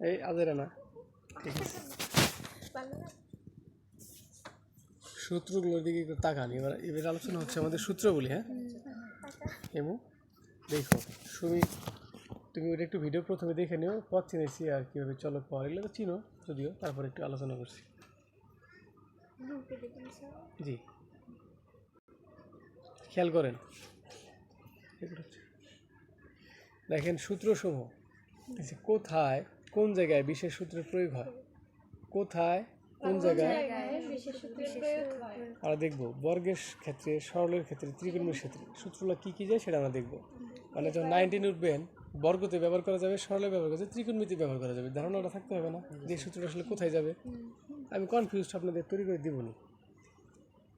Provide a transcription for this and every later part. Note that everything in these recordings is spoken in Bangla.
এই আজেরা না। ঠিক আছে সূত্রগুলোর দিকে একটু তাকান। এবার এবার আলোচনা হচ্ছে আমাদের সূত্র বলি হ্যাঁ? এমন, দেখো, সুমি, তুমি ওটা একটু ভিডিও প্রথমে দেখে নিও। পথ চিনেছি আর কীভাবে চলক পাওয়ার এগুলো তো চিনো, যদিও, তারপর একটু আলোচনা করছি। জি। খেয়াল করেন। দেখেন সূত্রসমূহ। কোথায় কোন জায়গায় বিশেষ সূত্রের প্রয়োগ হয়? কোথায়? কোন জায়গায়? আমরা দেখব বর্গের ক্ষেত্রে সরলের ক্ষেত্রে ত্রিকোণের ক্ষেত্রে। সূত্রগুলো কী কী যায় সেটা আমরা দেখব। মানে যখন নাইনটিন উঠবেন বর্গতে ব্যবহার করা যাবে সরলে ব্যবহার করা যাবে ত্রিকোণমিতি ব্যবহার করা যাবে ধারণাটা থাকতে হবে না যে সূত্রটা আসলে কোথায় যাবে। আমি কনফিউজড আপনাদের তৈরি করে দিব না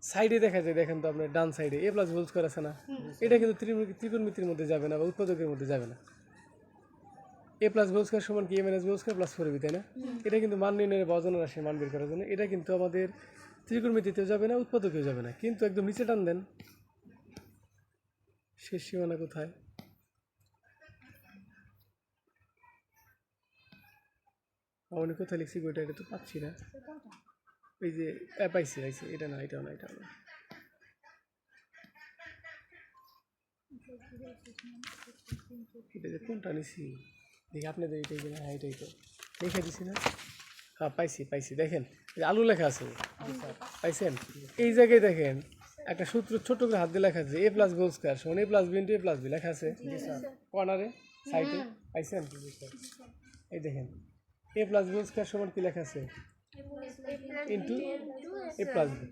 সাইডে দেখা যায় দেখেন তো আপনার ডান সাইডে এ প্লাস হোল স্কোয়ার আছে না? এটা কিন্তু ত্রিকোণ- ত্রিকোণমিতির মধ্যে যাবে না বা উৎপাদকের মধ্যে যাবে না। এ প্লাস হোল স্কোয়ার সমান কি? A minus whole square plus four b তাই না? এটা কিন্তু মান নির্ণয়ের বা অজানা রাশির মান বের করার জন্য। এটা কিন্তু আমাদের ত্রিকোণমিতিতেও যাবে না, উৎপাদকেও যাবে না। কিন্তু একদম নিচে টান দেন। শেষ সীমানা কোথায়? আমি কোথায় লিখছি গো? এটা তো পাচ্ছি না। এই যে পাইছি পাইছি। এটা না, এটাও না এটাও না। এটা কোনটা নিছি? দেখি আপনাদের এইটাই কিনা হ্যাঁ এটাই তো। লিখে দিছি না? হ্যাঁ পাইছি পাইছি দেখেন আলু লেখা আছে। পাইছেন? এই জায়গায় দেখেন একটা সূত্র ছোট করে হাত দিয়ে লেখা আছে এ প্লাস গোল স্কোয়ার সমান a plus b into a plus b লেখা আছে। কর্নারে সাইডে পাইছেন? এই দেখেন এ প্লাস গোল স্কোয়ার সমান কি লেখা আছে? ইন্টু এ প্লাস বি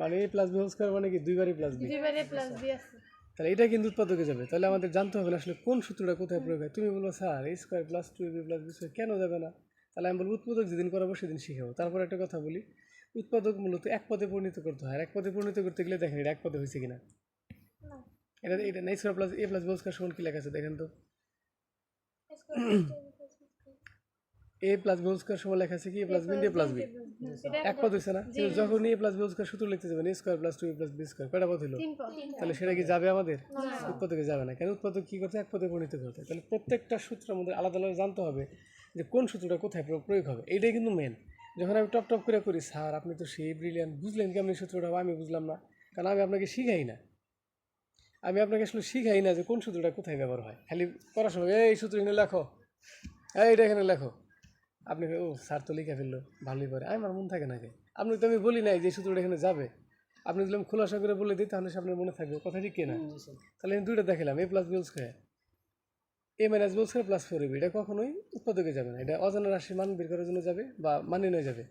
মানে a plus b whole square মানে কি? দুইবার এ প্লাস বি দুইবারে প্লাস বি আছে। তাহলে এটা কিন্তু উৎপাদকে যাবে। তাহলে আমাদের জানতে হবে আসলে কোন সূত্রটা কোথায় প্রয়োগ হয়। তুমি বলব sir a square plus two b plus b square কেন যাবে না? তাহলে আমি বলব উৎপাদক যেদিন করাবো সেদিন শিখাবো তারপর একটা কথা বলি উৎপাদক মূলত এক পদে পরিণত করতে হয়। আর এক পদে পরিণত করতে গেলে দেখেন এটা এক পদে হয়েছে কিনা। এটা এটা না square plus a plus b square সমান কি লেখা আছে দেখেন তো। এ প্লাস বি স্কোয়ার সমান লেখা আছে কি? A plus b a plus b এক পদ হয়েছে না? যখন এ প্লাস বি স্কোয়ার সূত্র লিখতে যাবেন a square plus two a plus b square কয়টা পদ হলো তাহলে সেটা কি যাবে আমাদের? উৎপাদকে যাবে না। কেন উৎপাদক কী করতে এক পদে পরিণত করতে তাহলে প্রত্যেকটা সূত্র আমাদের আলাদা আলাদা জানতে হবে যে কোন সূত্রটা কোথায় প্রয়োগ- হবে। এটাই কিন্তু মেন যখন আমি টপ টপ করে করি স্যার আপনি তো সেই ব্রিলিয়ান বুঝলেন কেমন সূত্রটা? হবে? আমি বুঝলাম না। কারণ আমি আপনাকে শিখাই না। আমি আপনাকে আসলে শিখাই না যে কোন সূত্রটা কোথায় ব্যবহার হয়। খালি সময় এই সূত্র এখানে লেখো। এই এটা এখানে লেখো। আপনি ও স্যার তো লিখে ফেলল ভালোই পারে। আমার মন থাকে নাকি আপনি তো আমি বলি নাই যে সূত্রটা এখানে যাবে। আপনি দিলাম খোলাসা করে বলে দিই তাহলে সে আপনার মনে থাকবে। কথা ঠিক কিনা তাহলে আমি দুইটা দেখালাম a plus b square a minus b square plus four এটা কখনোই উৎপাদকে যাবে না। এটা অজানা রাশির মান বের করার জন্য যাবে বা মানে নিয়ে যাবে।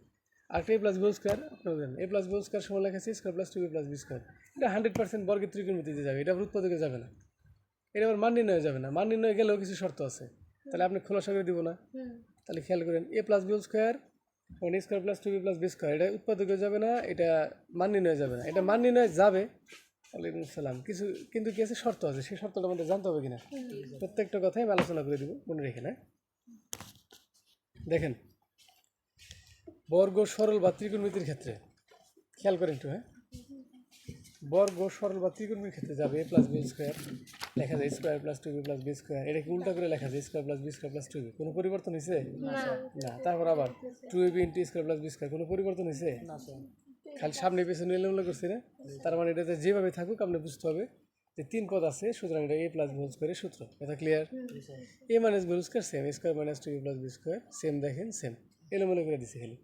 আর এ প্লাস বিল স্কোয়ার আপনারা জানেন এ প্লাস বিল স্কোয়ার সময় লেখা আছে square plus two b plus b square এটা হান্ড্রেড পার্সেন্ট বর্গের ত্রিকোণমিতিতে যাবে এটা আবার উৎপাদকে যাবে না। এটা আবার মান নির্ণয় যাবে না। মান নির্ণয় গেলেও কিছু শর্ত আছে। তাহলে আপনি খোলাসা করে দিব না। তাহলে খেয়াল করেন a plus b square one square plus two b plus b square এটা উৎপাদকে যাবে না, এটা মান নির্ণয় যাবে না। এটা মান নির্ণয় যাবে, ওয়ালাইকুম সালাম কিছু, কিন্তু কি আছে শর্ত আছে, সেই শর্তটা আমাদের জানতে হবে কিনা? প্রত্যেকটা কথাই আমি আলোচনা করে দিব, মনে রেখে, না? দেখেন, বর্গ সরল বা ত্রিকোণমিতির ক্ষেত্রে, খেয়াল করেন একটু হ্যাঁ? বর্গ সরল বা ত্রিকোণমিতির ক্ষেত্রে যাবে এ প্লাস বি স্কোয়ার লেখা যায় square plus two b plus b square এটা কি উল্টা করে লেখা যায় square plus b square plus two b কোনো পরিবর্তন হয়েছে না তারপর আবার two a b into square plus b square কোনো পরিবর্তন হয়েছে খালি সামনে পেছনে এলোমেলো করছে না? তার মানে এটাতে যেভাবে থাকুক আপনি বুঝতে হবে যে তিন পদ আছে সুতরাং এটা এ প্লাস বি স্কোয়ারের সূত্র। কথা clear a minus b square same square minus two b plus b square same দেখেন সেম এলোমেলো করে দিছে খালি।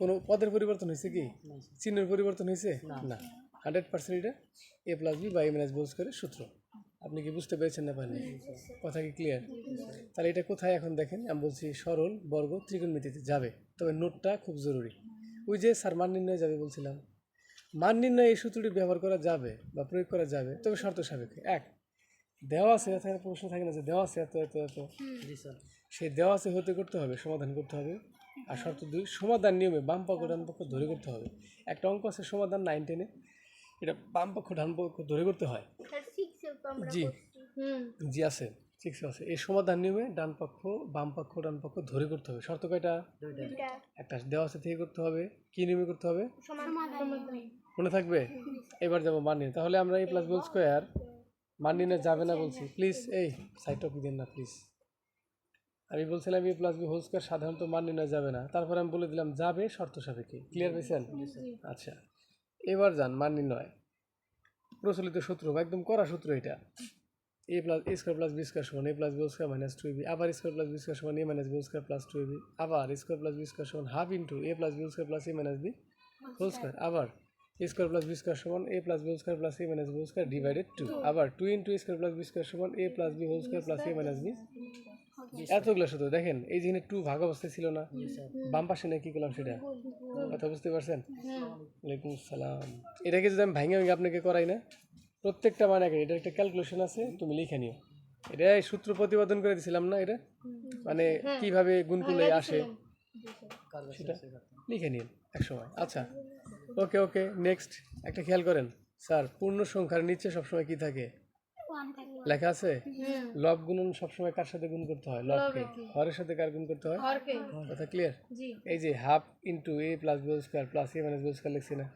কোনো পদের পরিবর্তন হয়েছে কি? চিহ্নের পরিবর্তন হয়েছে না। হান্ড্রেড পার্সেন্ট এটা এ প্লাস বি বা এ মাইনাস বি স্কোয়ারের সূত্র। আপনি কি বুঝতে পেরেছেন না পারেন কথা কি ক্লিয়ার তাহলে এটা কোথায় এখন দেখেন? আমি বলছি সরল বর্গ ত্রিকোণমিতিতে যাবে। তবে নোটটা খুব জরুরি। ওই যে স্যার মান নির্ণয় যাবে বলছিলাম। মান নির্ণয় এই সূত্রটি ব্যবহার করা যাবে বা প্রয়োগ করা যাবে তবে শর্ত সাপেক্ষে। এক দেওয়া আছে এত এত প্রশ্ন থাকে না যে দেওয়া আছে এত এত এত। সেই দেওয়া আছে হতে করতে হবে সমাধান করতে হবে। আর শর্ত দুই সমাধান নিয়মে বাম পক্ষ ডান পক্ষ ধরে করতে হবে। একটা অঙ্ক আছে সমাধান নাইন টেনে এটা বাম পক্ষ ডান পক্ষ ধরে করতে হয়? জি। জি আছে। ঠিক আছে। এই সমাধান নিয়মে ডান পক্ষ বাম পক্ষ ডান পক্ষ ধরে করতে হবে। শর্ত কয়টা? একটা দেওয়া আছে থেকে করতে হবে। কি নিয়মে করতে হবে? মনে থাকবে? এবার যাব মান নিয়ে। তাহলে আমরা এই প্লাস বল স্কোয়ার মান নিয়ে যাবে না বলছি। প্লিজ এই সাইড টপিক দেন না প্লিজ আমি বলছিলাম a plus b whole square সাধারণত মান নির্ণয় যাবে না। তারপর আমি বলে দিলাম যাবে শর্ত সাপেক্ষে। ক্লিয়ার পেয়েছেন? আচ্ছা। এবার যান মান নির্ণয় প্রচলিত সূত্র একদম করা সূত্র এটা a plus a square plus b square সমান a plus b square minus two b আবার স্কোয়ার প্লাস বি স্কোয়ার সমান a minus b square plus two b আবার স্কোয়ার প্লাস বি স্কোয়ার সমান half into a plus b square plus a minus b whole square আবার স্কোয়ার প্লাস বি স্কোয়ার সমান a plus b square plus a minus b square divided two আবার two into square plus b square সমান a plus b whole square plus a minus b এতগুলো শুধু দেখেন এই যেখানে টু ভাগ অবস্থায় ছিল না বাম পাশে না কি করলাম সেটা? কথা বুঝতে পারছেন? ওয়ালাইকুম সালাম। এটাকে যদি আমি ভাঙে ভাঙে আপনাকে করাই না প্রত্যেকটা মানে এটা একটা ক্যালকুলেশন আছে তুমি লিখে নিও। এটা এই সূত্র প্রতিপাদন করে দিছিলাম না এটা? মানে কীভাবে গুণ করলে আসে? সেটা লিখে নিন এক সময় আচ্ছা ওকে ওকে নেক্সট একটা খেয়াল করেন। স্যার পূর্ণ সংখ্যার নিচে সবসময় কি থাকে? লেখা আছে? লব গুণন সবসময় কার সাথে গুণ করতে হয়? লবকে। হরের সাথে কার গুণ করতে হয়? হরকে কথা ক্লিয়ার জি। এই যে half into a plus b square plus a minus b square লিখছি না?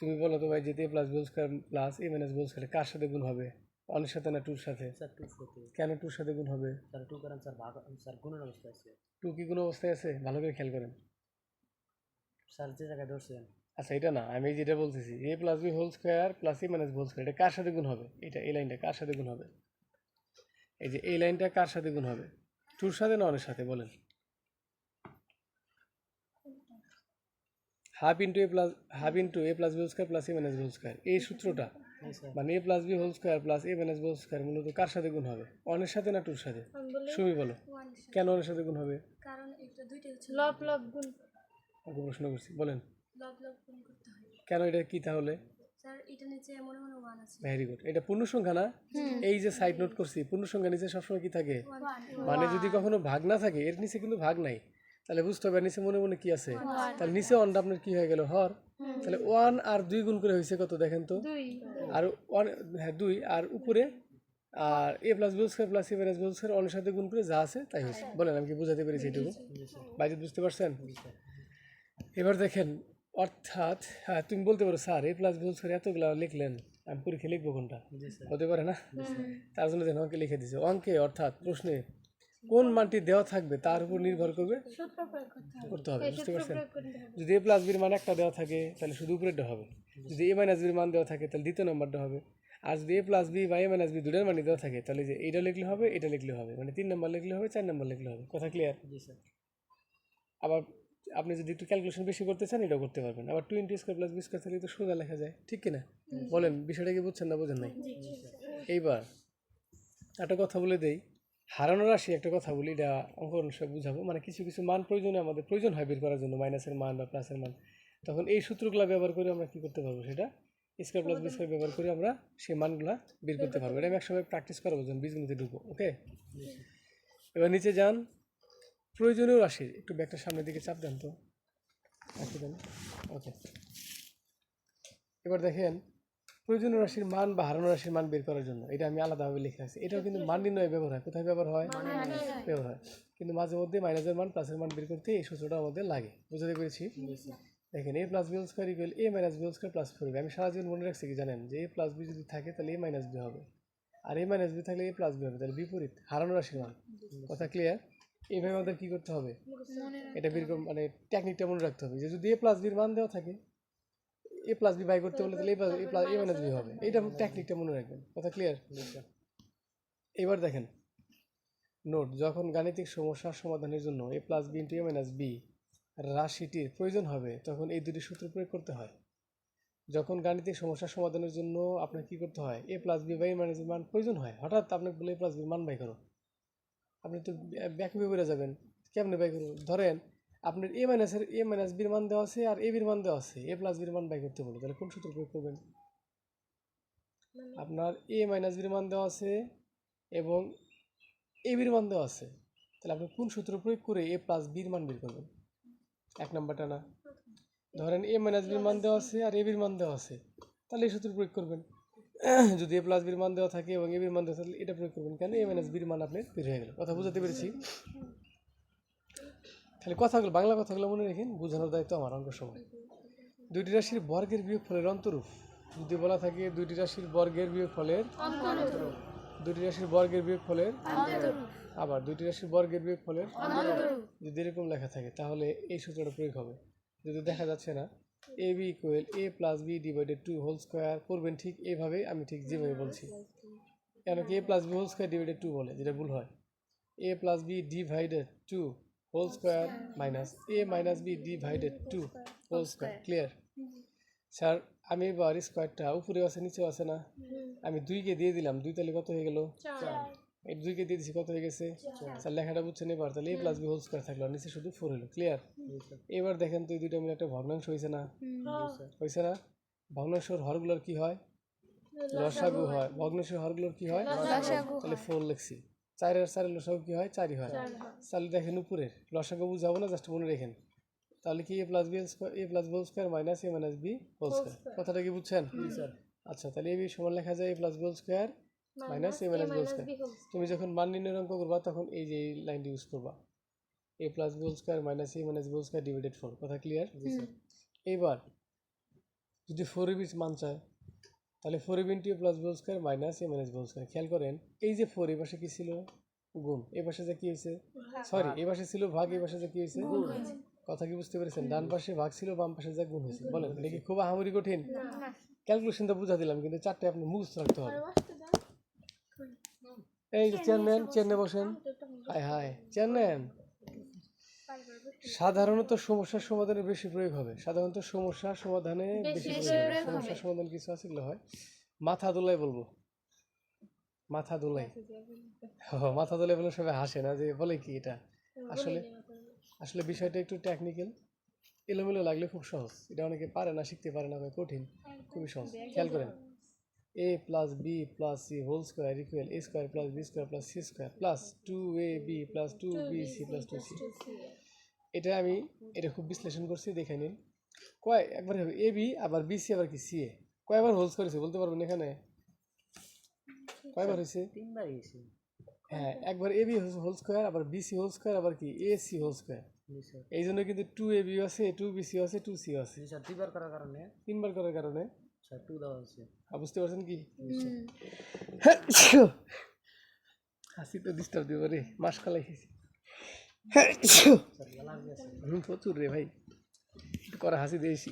তুমি বলো তো ভাই যে a plus b square plus a minus b square কার সাথে গুণ হবে? অনের সাথে না টুর সাথে? কেন টুর সাথে গুণ হবে? স্যার টু করেন স্যার ভাগ স্যার গুণের অবস্থা আছে। টু কি কোনো অবস্থায় আছে? ভালো করে খেয়াল করেন। স্যার যে জায়গায় ধরছেন আচ্ছা এটা না আমি যেটা বলতেছি a plus b whole square plus e minus whole square এটা কার সাথে গুণ হবে? এটা এই লাইনটা কার সাথে গুণ হবে? এই যে এই লাইনটা কার সাথে গুণ হবে? টুর সাথে না অনের সাথে বলেন। Half into a plus half into a plus b whole square plus a minus whole square এই সূত্রটা? হ্যাঁ মানে a plus b whole square plus a minus whole square মূলত কার সাথে গুণ হবে? অনের সাথে না টুর সাথে? সুমি বলো। কেন অনের সাথে গুণ হবে? কারণ এটা দুইটা হচ্ছে লব লব গুণ। প্রশ্ন করছি বলেন। লব লব গুণ করতে হয়। কেন এটা কি তাহলে? স্যার এটা নিচে ওয়ান আছে। ভেরি গুড এটা পূর্ণ সংখ্যা না এই যে সাইড নোট করছি পূর্ণ সংখ্যা নিচে সবসময় কি থাকে? মানে যদি কখনো ভাগ না থাকে এর নিচে কিন্তু ভাগ নাই। তাহলে বুঝতে হবে নিচে মনে মনে কি আছে? তাহলে নিচে ওয়ানটা আপনার কি হয়ে গেল? হর। তাহলে ওয়ান আর দুই গুণ করে হয়েছে কত দেখেন তো? আর ওয়ান হ্যাঁ দুই। আর উপরে আর a plus b square plus a minus b square অনেক সাথে গুণ করে যা আছে তাই হয়েছে। বলেন আমি কি বুঝাতে পেরেছি এটুকু? বাইরে বুঝতে পারছেন? এবার দেখেন অর্থাৎ হ্যাঁ তুমি বলতে পারো sir a plus b square এতগুলো লিখলেন আমি পরীক্ষা লিখব কোনটা? হতে পারে না? তার জন্য দেখেন অঙ্কে লিখে দিছে। অঙ্কে অর্থাৎ প্রশ্নে কোন মানটি দেওয়া থাকবে তার উপর নির্ভর করবে? করতে হবে। বুঝতে পারছেন? যদি এ প্লাস বির মান একটা দেওয়া থাকে তাহলে শুধু উপরেরটা হবে। যদি এ মাইনাস বির মান দেওয়া থাকে তাহলে দ্বিতীয় নম্বরটা হবে। আর যদি এ প্লাস বি বা এ মাইনাস বি দুটার মানই দেওয়া থাকে তাহলে যে এটা লিখলে হবে এটা লিখলে হবে। মানে তিন নম্বর লিখলে হবে চার নম্বর লিখলে হবে। কথা ক্লিয়ার স্যার। আবার আপনি যদি একটু ক্যালকুলেশন বেশি করতে চান এটাও করতে পারবেন। আবার two into square plus b square থাকলে তো সোজা লেখা যায় ঠিক কিনা? বলেন বিষয়টা কি বুঝছেন না বোঝেন নাই? এইবার একটা কথা বলে দেই। হারানো রাশি একটা কথা বলি এটা অঙ্ক অনুসারে বুঝাবো। মানে কিছু কিছু মান প্রয়োজনে আমাদের প্রয়োজন হয় বের করার জন্য মাইনাসের মান বা প্লাসের মান। তখন এই সূত্রগুলো ব্যবহার করে আমরা কি করতে পারব সেটা? স্কোয়ার প্লাস বি স্কোয়ার ব্যবহার করে আমরা সেই মানগুলো বের করতে পারব। এটা আমি একসময় প্র্যাকটিস করাবো বীজগণিতে ঢুকবো ওকে এবার নিচে যান। প্রয়োজনীয় রাশি। একটু ব্যাগটার সামনের দিকে চাপ দেন তো। দেন। ওকে এবার দেখেন প্রয়োজনীয় রাশির মান বা হারানো রাশির মান বের করার জন্য এটা আমি আলাদাভাবে লিখে রাখছি। এটাও কিন্তু মান নির্ণয় ব্যবহার হয়। কোথায় ব্যবহার হয়? ব্যবহার হয়। কিন্তু মাঝে মধ্যে মাইনাসের মান প্লাসের মান বের করতে এই সূত্রটা আমাদের লাগে। বুঝতে পেরেছি? দেখেন a plus b square equal a minus b square plus four আমি সারা জীবন মনে রাখছি কি জানেন? যে এ প্লাস বি যদি থাকে তাহলে এ মাইনাস বি হবে। আর এ মাইনাস বি থাকলে এ প্লাস বি হবে তাহলে বিপরীত হারানো রাশির মান। কথা ক্লিয়ার এইভাবে আমাদের কী করতে হবে? এটা বের কর- মানে টেকনিকটা মনে রাখতে হবে যে যদি এ প্লাস বির মান দেওয়া থাকে এ প্লাস বি বাই করতে বলে তাহলে a plus a plus a minus b হবে। এইটা টেকনিকটা মনে রাখবেন। কথা ক্লিয়ার এবার দেখেন। নোট যখন গাণিতিক সমস্যার সমাধানের জন্য a plus b into a minus b রাশিটির প্রয়োজন হবে তখন এই দুটি সূত্র প্রয়োগ করতে হয়। যখন গাণিতিক সমস্যার সমাধানের জন্য আপনার কি করতে হয়? A plus b by minus b মান প্রয়োজন হয়। হঠাৎ আপনাকে বলে এ প্লাস বি মান বাই করো। আপনি তো ব্যাকে বেড়ে যাবেন। কেমনে বাই করব ধরেন, আপনার এ মাইনাসের এ মাইনাস বির মান দেওয়া আছে আর এ বির মান দেওয়া আছে। এ প্লাস বির মান বাই করতে বলো। তাহলে কোন সূত্র প্রয়োগ করবেন? আপনার এ মাইনাস বির মান দেওয়া আছে এবং এ বির মান দেওয়া আছে। তাহলে আপনি কোন সূত্র প্রয়োগ করে এ প্লাস বির মান বের করবেন? এক নাম্বারটা না। ধরেন এ মাইনাস বির মান দেওয়া আছে আর এ বির মান দেওয়া আছে। তাহলে এই সূত্র প্রয়োগ করবেন। যদি এ প্লাস বির মান দেওয়া থাকে এবং এ বির মান দেওয়া থাকলে এটা প্রয়োগ করবেন। কেন? এ মাইনাস বির মান আপনার বের হয়ে গেল। কথা বুঝাতে পেরেছি? খালি কথাগুলো বাংলা কথাগুলো মনে রেখেন বোঝানোর দায়িত্ব আমার অঙ্ক সময় দুইটি রাশির বর্গের বিয়োগ ফলের অন্তরূপ। যদি বলা থাকে দুইটি রাশির বর্গের বিয়োগ ফলের দুটি রাশির বর্গের বিয়োগ ফলের আবার দুইটি রাশির বর্গের বিয়োগ ফলের যদি এরকম লেখা থাকে তাহলে এই সূত্রটা প্রয়োগ হবে। যদি দেখা যাচ্ছে না a b equal a plus b divided two whole square করবেন ঠিক এইভাবে আমি ঠিক যেভাবে বলছি। কেন কি a plus b whole square divided two বলে, যেটা ভুল হয়। A plus b divided two whole square minus a minus b divided two whole square clear sir আমি এবার স্কোয়ারটা উপরে আছে, নিচেও আছে না। আমি দুইকে দিয়ে দিলাম দুই তাহলে কত হয়ে গেল? এই দুইকে দিয়ে দিচ্ছি কত হয়ে গেছে? স্যার লেখাটা বুঝছেন এবার তাহলে a plus b whole square থাকল নিচে শুধু ফোর হলো ক্লিয়ার এবার দেখেন তো এই দুইটা মিলে একটা ভগ্নাংশ হয়েছে না? হয়েছে না? ভগ্নাংশের হরগুলোর কি হয়? লসাগু হয়। ভগ্নাংশের হরগুলোর কি হয়? তাহলে ফোর লিখছি। চারের চারের লসাগু কি হয়? চারই হয়। তাহলে দেখেন উপরের। লসাগু বুঝাবো না জাস্ট মনে রেখেন। তাহলে কি a plus b square a plus b whole square minus a minus b whole square কথাটা কি বুঝছেন? আচ্ছা তাহলে এ বি সমান লেখা যায় a plus b whole square minus a minus b whole square তুমি যখন মান নির্ণয়ের অঙ্ক করবা তখন এই যে লাইনটি ইউজ করবা। A plus b whole square minus a minus b whole square divided four কথা ক্লিয়ার এইবার যদি ফোর এবির মান চায় তাহলে four এবিন two plus b whole square minus a minus b whole square খেয়াল করেন এই যে ফোর এই পাশে কি ছিল? গুণ। এই পাশে যে কি হয়েছে? সরি এই পাশে ছিল ভাগ এই পাশে যে কি হয়েছে? কথা কি বুঝতে পেরেছেন? ডান পাশে ভাগ ছিল বাম পাশে যা গুণ হয়েছে। বলেন এটা কি খুব আহামরি কঠিন? ক্যালকুলেশন ক্যালকুলেশনটা বুঝা দিলাম কিন্তু চারটে আপনি মুখস্থ রাখতে হবে। এই চেয়ারম্যান চেয়ারম্যানে বসেন। Hi hi chairman. সাধারণত সমস্যার সমাধানে বেশি প্রয়োগ হবে। সাধারণত সমস্যার সমাধানে বেশি প্রয়োগ হবে। সমস্যার সমাধান কিছু আছে এগুলো হয়। মাথা দোলাই বলব। মাথা দোলাই মাথা দোলাই বলে সবাই হাসে না যে বলে কি এটা? আসলে আসলে বিষয়টা একটু টেকনিক্যাল এলোমেলো লাগলে খুব সহজ। এটা অনেকে পারে না শিখতে পারে না কঠিন। খুবই সহজ। খেয়াল করেন। A plus b plus c whole square equal a square plus b square plus c square plus two a b plus two b c plus two c এটা আমি এটা খুব বিশ্লেষণ করছি দেখে নিন। কয় একবার এ বি আবার বি সি আবার কি সি এ কয়বার হোলস করেছে বলতে পারবেন এখানে? কয়বার হয়েছে? তিনবার গেছি হ্যাঁ একবার এ বি হোল স্কোয়ার আবার বি সি হোল স্কোয়ার আবার কি এ সি হোল স্কোয়ার এই জন্য কিন্তু টু এ বি আছে টু বি সি আছে টু সি আছে। দুইবার করার কারণে। তিনবার করার কারণে। টু দেওয়া হয়েছে বুঝতে পারছেন কি? হাসি তো ডিস্টার্ব দিব রে মাস খালাই খেয়েছি হুম, প্রচুর রে ভাই। একটু করা হাসি দিয়েছি।